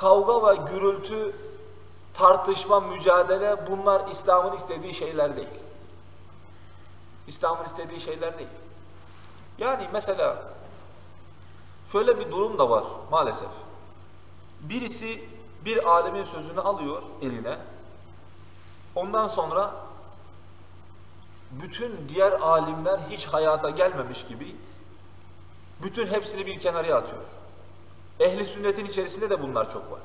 kavga ve gürültü, tartışma, mücadele bunlar İslam'ın istediği şeyler değil. İslam'ın istediği şeyler değil. Yani mesela şöyle bir durum da var maalesef. Birisi bir alemin sözünü alıyor eline. Ondan sonra bütün diğer alimler hiç hayata gelmemiş gibi bütün hepsini bir kenarıya atıyor. Ehli sünnetin içerisinde de bunlar çok var.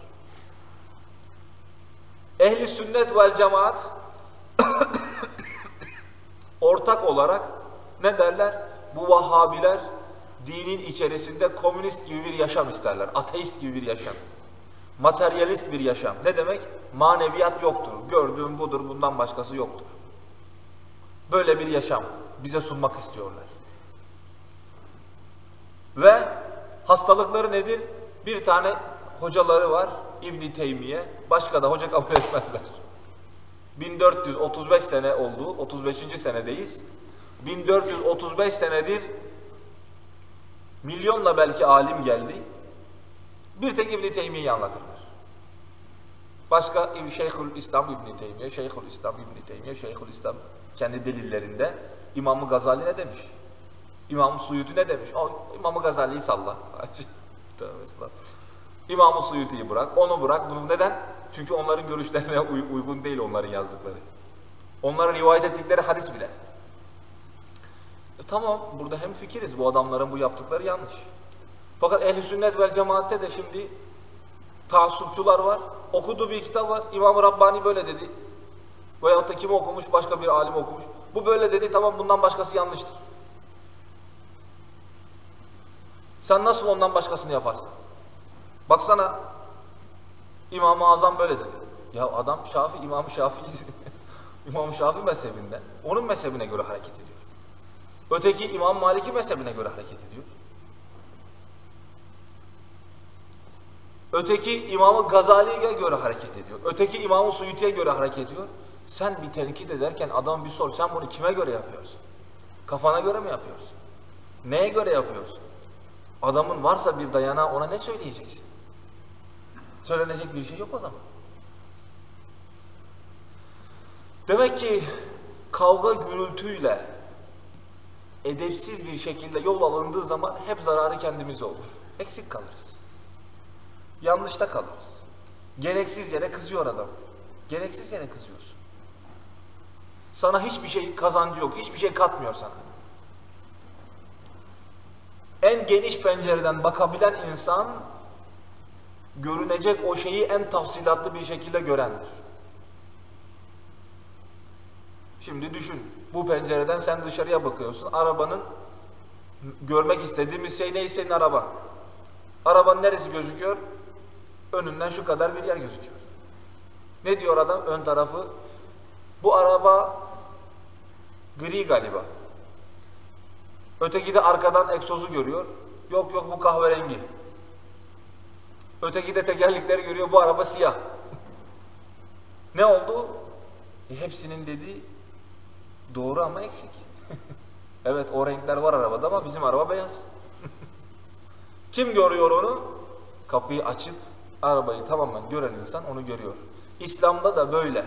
Ehli sünnet vel cemaat ortak olarak ne derler? Bu Vahhabiler dinin içerisinde komünist gibi bir yaşam isterler. Ateist gibi bir yaşam. Materyalist bir yaşam. Ne demek? Maneviyat yoktur. Gördüğüm budur, bundan başkası yoktur. Böyle bir yaşam bize sunmak istiyorlar. Ve hastalıkları nedir? Bir tane hocaları var İbn Teymiye. Başka da hoca kabul etmezler. 1435 sene oldu. 35. senedeyiz. 1435 senedir milyonla belki alim geldi. Bir tek İbn Teymiye'yi anlatırlar. Başka Şeyhül İslam İbn Teymiye, Şeyhül İslam İbn Teymiye, Şeyhül İslam kendi delillerinde İmam Gazali ne demiş? İmam Suyuti ne demiş? O İmam Gazali'yi salla. Tövbe estağfurullah. İmam Suyuti'yi bırak, onu bırak. Bunu neden? Çünkü onların görüşlerine uy uygun değil onların yazdıkları. Onların rivayet ettikleri hadis bile. E tamam, burada hem fikiriz. Bu adamların bu yaptıkları yanlış. Fakat ehl sünnet vel cemaatte de şimdi taassupçular var. Okuduğu bir kitap var. İmam-ı Rabbani böyle dedi. Veyahut da kim okumuş? Başka bir alim okumuş. Bu böyle dedi. Tamam bundan başkası yanlıştır. Sen nasıl ondan başkasını yaparsın? Baksana İmam-ı Azam böyle dedi. Ya adam Şafi, İmam-ı Şafi İmam-ı Şafi mezhebinden. Onun mezhebine göre hareket ediyor. Öteki İmam Maliki mezhebine göre hareket ediyor. Öteki İmam-ı Gazali'ye göre hareket ediyor. Öteki İmam-ı Suyuti'ye göre hareket ediyor. Sen bir tenkit ederken adam bir sor. Sen bunu kime göre yapıyorsun? Kafana göre mi yapıyorsun? Neye göre yapıyorsun? Adamın varsa bir dayanağı ona ne söyleyeceksin? Söylenecek bir şey yok o zaman. Demek ki kavga gürültüyle edepsiz bir şekilde yol alındığı zaman hep zararı kendimize olur. Eksik kalırız. Yanlışta kalırız. Gereksiz yere kızıyor adam. Gereksiz yere kızıyorsun. Sana hiçbir şey kazancı yok, hiçbir şey katmıyor sana. En geniş pencereden bakabilen insan görünecek o şeyi en tafsilatlı bir şekilde görendir. Şimdi düşün, bu pencereden sen dışarıya bakıyorsun. Arabanın görmek istediğimiz şey neyse senin araban. Arabanın neresi gözüküyor? Önünden şu kadar bir yer gözüküyor. Ne diyor adam ön tarafı? Bu araba gri galiba. Öteki de arkadan egzozu görüyor. Yok yok bu kahverengi. Öteki de tekerlekleri görüyor. Bu araba siyah. ne oldu? E, hepsinin dediği doğru ama eksik. evet o renkler var arabada ama bizim araba beyaz. Kim görüyor onu? Kapıyı açıp arabayı tamamen gören insan onu görüyor. İslam'da da böyle.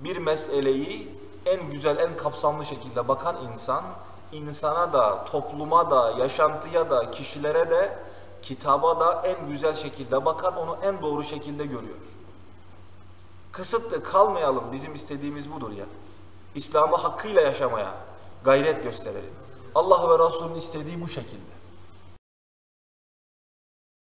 Bir meseleyi en güzel, en kapsamlı şekilde bakan insan, insana da, topluma da, yaşantıya da, kişilere de, kitaba da en güzel şekilde bakan, onu en doğru şekilde görüyor. Kısıtlı kalmayalım, bizim istediğimiz budur ya. İslam'ı hakkıyla yaşamaya gayret gösterelim. Allah ve Resul'ün istediği bu şekilde.